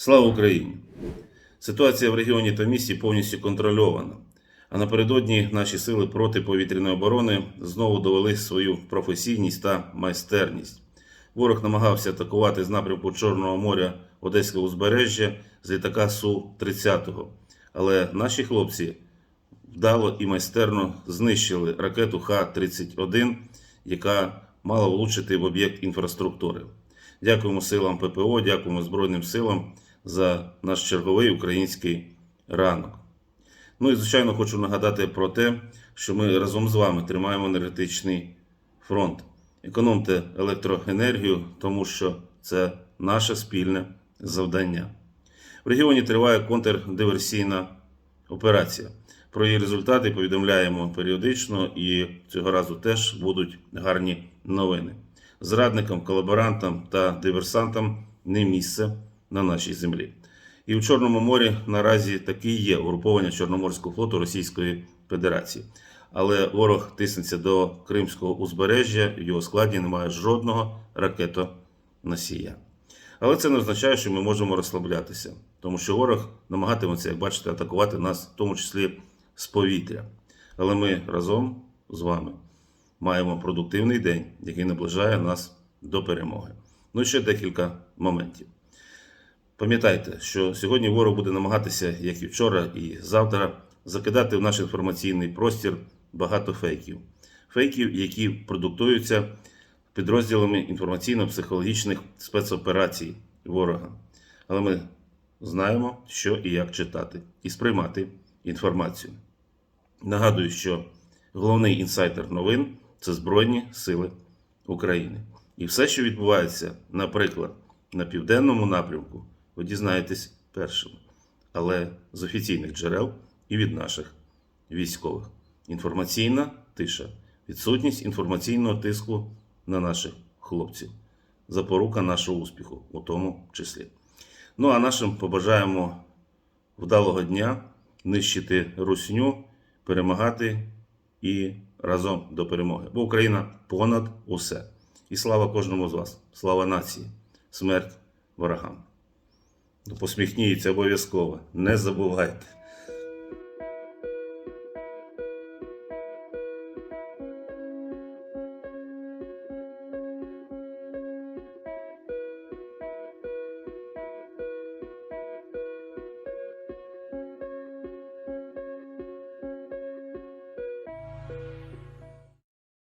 Слава Україні! Ситуація в регіоні та місті повністю контрольована. А напередодні наші сили протиповітряної оборони знову довели свою професійність та майстерність. Ворог намагався атакувати з напрямку Чорного моря Одеського узбережжя з літака Су-30. Але наші хлопці вдало і майстерно знищили ракету Х-31, яка мала влучити в об'єкт інфраструктури. Дякуємо силам ППО, дякуємо Збройним силам за наш черговий український ранок. Ну і звичайно хочу нагадати про те, що ми разом з вами тримаємо енергетичний фронт. Економте електроенергію, тому що це наше спільне завдання. В регіоні триває контрдиверсійна операція. Про її результати повідомляємо періодично, і цього разу теж будуть гарні новини. Зрадникам, колаборантам та диверсантам не місце на нашій землі. І в Чорному морі наразі таки є угруповання Чорноморського флоту Російської Федерації. Але ворог тиснеться до Кримського узбережжя, в його складі немає жодного ракетоносія. Але це не означає, що ми можемо розслаблятися, тому що ворог намагатиметься, як бачите, атакувати нас, в тому числі з повітря. Але ми разом з вами маємо продуктивний день, який наближає нас до перемоги. Ну і ще декілька моментів. Пам'ятайте, що сьогодні ворог буде намагатися, як і вчора, і завтра, закидати в наш інформаційний простір багато фейків. Фейків, які продуктуються підрозділами інформаційно-психологічних спецоперацій ворога. Але ми знаємо, що і як читати, і сприймати інформацію. Нагадую, що головний інсайдер новин це Збройні Сили України. І все, що відбувається, наприклад, на південному напрямку, ви дізнаєтесь першим, але з офіційних джерел і від наших військових. Інформаційна тиша, відсутність інформаційного тиску на наших хлопців, запорука нашого успіху, у тому числі. Ну а нашим побажаємо вдалого дня, нищити русню, перемагати і разом до перемоги. Бо Україна понад усе. І слава кожному з вас, слава нації, смерть ворогам. Посміхніться обов'язково, не забувайте.